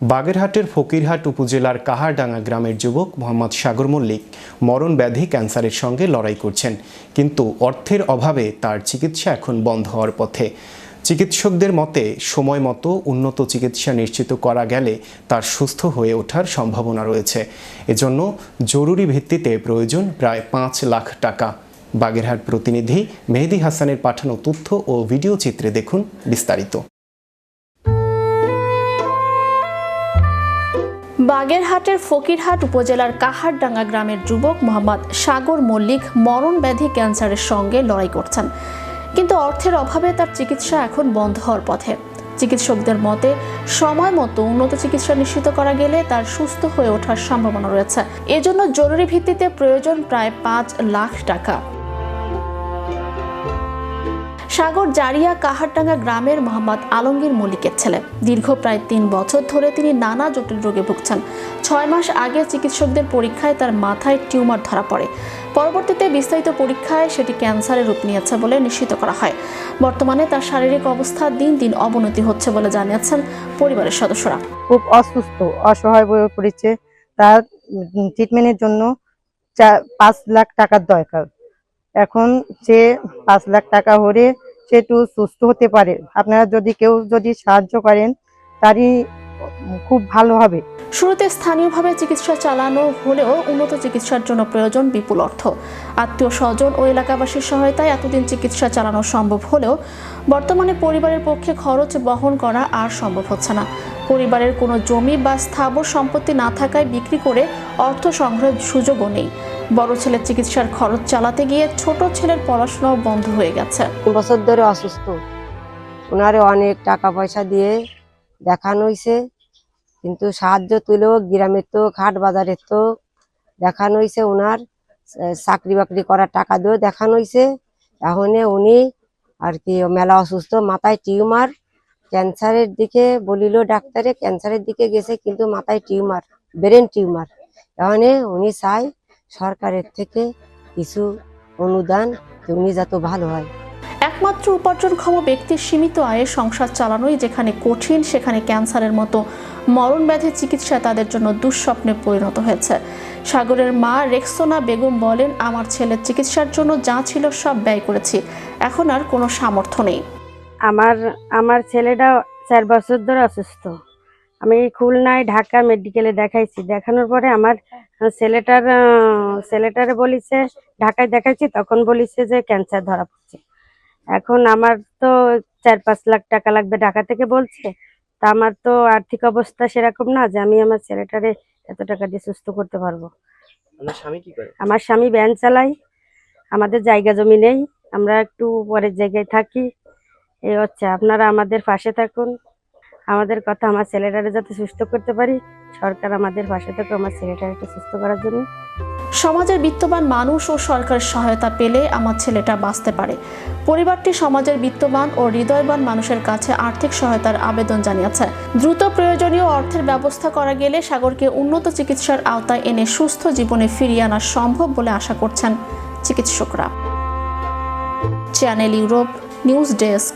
বাগেরহাটের ফকিরহাট উপজেলার কাহারডাঙ্গা গ্রামের যুবক মোহাম্মদ সাগর মল্লিক মরণ ব্যাধি ক্যান্সারের সঙ্গে লড়াই করছেন। কিন্তু অর্থের অভাবে তার চিকিৎসা এখন বন্ধ হওয়ার পথে। চিকিৎসকদের মতে, সময় মতো উন্নত চিকিৎসা নিশ্চিত করা গেলে তার সুস্থ হয়ে ওঠার সম্ভাবনা রয়েছে। এজন্য জরুরি ভিত্তিতে প্রয়োজন প্রায় পাঁচ লাখ টাকা। বাগেরহাট প্রতিনিধি মেহেদি হাসানের পাঠানো তথ্য ও ভিডিও চিত্রে দেখুন বিস্তারিত। বাগেরহাটের ফকিরহাট উপজেলার কাহারডাঙ্গা গ্রামের যুবক মোহাম্মদ সাগর মল্লিক মরণ ব্যাধি ক্যান্সারের সঙ্গে লড়াই করছেন। কিন্তু অর্থের অভাবে তার চিকিৎসা এখন বন্ধ হওয়ার পথে। চিকিৎসকদের মতে, সময় মতো উন্নত চিকিৎসা নিশ্চিত করা গেলে তার সুস্থ হয়ে ওঠার সম্ভাবনা রয়েছে। এজন্য জরুরি ভিত্তিতে প্রয়োজন প্রায় পাঁচ লাখ টাকা। সাগর জারিয়া কাহারডাঙ্গা গ্রামের মোহাম্মদ আলমগীর মল্লিকের ছেলে। দীর্ঘ প্রায় তিন বছর ধরে তিনি নানা জটিল রোগে ভুগছেন। ছয় মাস আগে চিকিৎসকদের পরীক্ষায় তার মাথায় টিউমার ধরা পড়ে। পরবর্তীতে বিস্তারিত পরীক্ষায় সেটি ক্যান্সারের রূপ নিয়েছে বলে নিশ্চিত করা হয়। বর্তমানে তার শারীরিক অবস্থা দিন দিন অবনতি হচ্ছে বলে জানিয়েছেন পরিবারের সদস্যরা। খুব অসুস্থ, অসহায় হয়ে পড়েছে। তার ট্রিটমেন্টের জন্য পাঁচ লাখ টাকার দরকার। এখন সে পাঁচ লাখ টাকা হলে সে একটু সুস্থ হতে পারে। আপনারা যদি কেউ যদি সাহায্য করেন, তারই খুব ভালো হবে। শুরুতে স্থানীয়ভাবে চিকিৎসা চালানো হলেও উন্নত চিকিৎসার জন্য প্রয়োজন বিপুল অর্থ। আত্মীয় স্বজন ও এলাকাবাসীর সহায়তায় এতদিন চিকিৎসা চালানো সম্ভব হলেও বর্তমানে পরিবারের পক্ষে খরচ বহন করা আর সম্ভব হচ্ছে না। পরিবারের কোনো জমি বা স্থাবর সম্পত্তি না থাকায় বিক্রি করে অর্থ সংগ্রহের সুযোগও নেই। বড় ছেলের চিকিৎসার খরচ চালাতে গিয়ে ছোট ছেলের পড়াশোনাও বন্ধ হয়ে গেছে। বছর ধরে অসুস্থ। ওনারে অনেক টাকা পয়সা দিয়ে দেখানো হয়েছে কিন্তু সাহায্য তুলেও গ্রামের তো ঘাট বাজারের তো দেখানো হয়েছে ওনার। চাকরি বাকরি করার টাকা দিয়েও দেখানো হয়েছে এখন উনি আর কি মেলা অসুস্থ, মাথায় টিউমার, ক্যান্সারের দিকে বলিল ডাক্তারে, ক্যান্সারের দিকে গেছে কিন্তু মাথায় টিউমার, ব্রেন টিউমার। এখন উনি চাই সরকারের থেকে কিছু অনুদান যে উনি যত ভালো হয়। একমাত্র উপার্জনক্ষম ব্যক্তির সীমিত আয়ে সংসার চালানোই যেখানে কঠিন সেখানে ক্যান্সারের মতো মরণ ব্যাধির চিকিৎসা তাদের জন্য দুঃস্বপ্নে পরিণত হয়েছে। সাগরের মা রেক্সোনা বেগম বলেন আমার ছেলের চিকিৎসার জন্য যা ছিল সব ব্যয় করেছি। এখন আর কোনো সামর্থ্য নেই। আমার আমার ছেলেটা চার বছর ধরে অসুস্থ। আমি খুলনায় ঢাকা মেডিকেলে দেখাইছি। দেখানোর পরে আমার ছেলেটার ছেলেটারে বলিছে ঢাকায় দেখাইছি তখন বলিছে যে ক্যান্সার ধরা পড়ছে। এখন আমার তো চার পাঁচ লাখ টাকা লাগবে ঢাকা থেকে বলছে। তা আমার তো আর্থিক অবস্থা সেরকম না যে আমি আমার ছেলেটারে এত টাকা দিয়ে সুস্থ করতে পারব। আমার স্বামী ভ্যান চালাই আমাদের জায়গা জমি নেই আমরা একটু পরের জায়গায় থাকি। এই হচ্ছে আপনারা আমাদের পাশে থাকুন। আমাদের কথা আমার ছেলেটারে যাতে সুস্থ করতে পারি, সরকার আমাদের পাশে থাকুক আমার ছেলেটাকে সুস্থ করার জন্য। সমাজের বিত্তবান মানুষ ও সরকারের সহায়তা পেলে আমার ছেলেটা বাঁচতে পারে। পরিবারটি সমাজের বিত্তবান ও হৃদয়বান মানুষের কাছে আর্থিক সহায়তার আবেদন জানিয়েছে। দ্রুত প্রয়োজনীয় অর্থের ব্যবস্থা করা গেলে সাগরকে উন্নত চিকিৎসার আওতায় এনে সুস্থ জীবনে ফিরিয়ে আনা সম্ভব বলে আশা করছেন চিকিৎসকরা। Channel Europe news desk.